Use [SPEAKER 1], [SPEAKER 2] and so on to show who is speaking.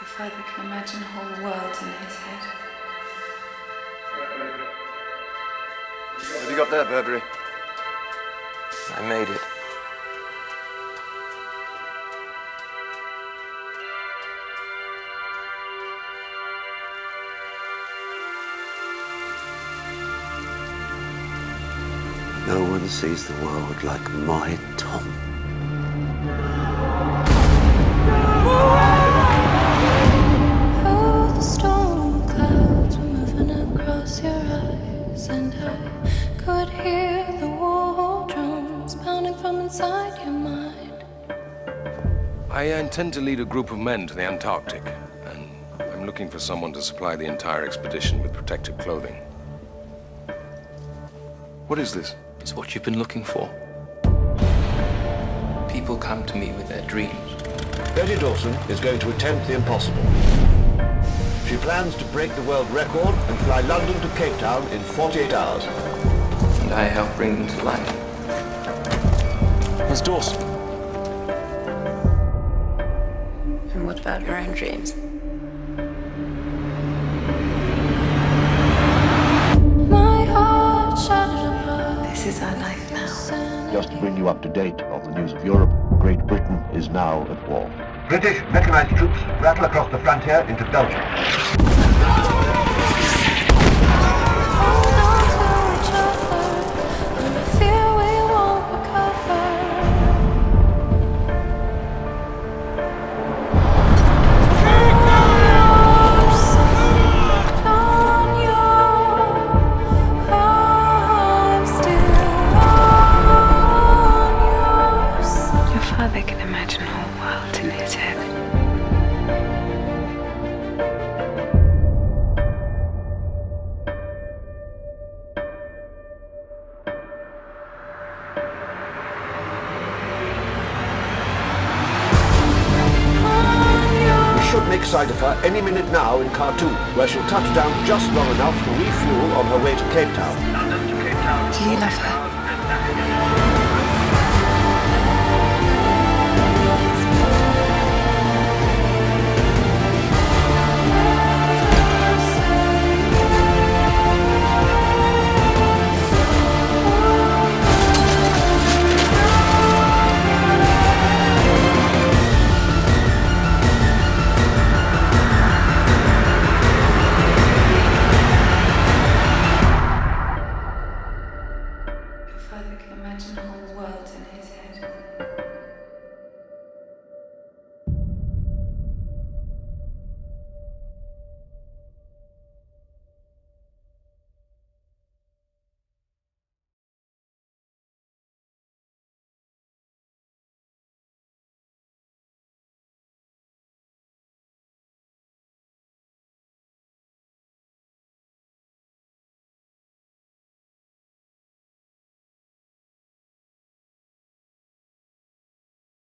[SPEAKER 1] Your father can imagine a whole world in his head.
[SPEAKER 2] What have you got there, Burberry?
[SPEAKER 3] I made it.
[SPEAKER 4] No one sees the world like my Tom.
[SPEAKER 5] I
[SPEAKER 6] intend to lead a group of men to the Antarctic, and I'm looking for someone to supply the entire expedition with protective clothing. What is this?
[SPEAKER 3] It's what you've been looking for. People come to me with their dreams.
[SPEAKER 7] Betty Dawson is going to attempt the impossible. She plans to break the world record and fly London to Cape Town in 48 hours.
[SPEAKER 3] and I help bring them to life.
[SPEAKER 2] Miss Dawson.
[SPEAKER 1] About your own dreams?
[SPEAKER 5] My heart shattered apart.
[SPEAKER 1] This is our life now.
[SPEAKER 7] Just to bring you up to date on the news of Europe, Great Britain is now at war. British mechanized troops rattle across the frontier into Belgium.
[SPEAKER 5] We
[SPEAKER 7] should sight of her any minute now in Khartoum, where she'll touch down just long enough to refuel on her way to Cape Town.
[SPEAKER 1] Do you love her? imagine the whole world in his head.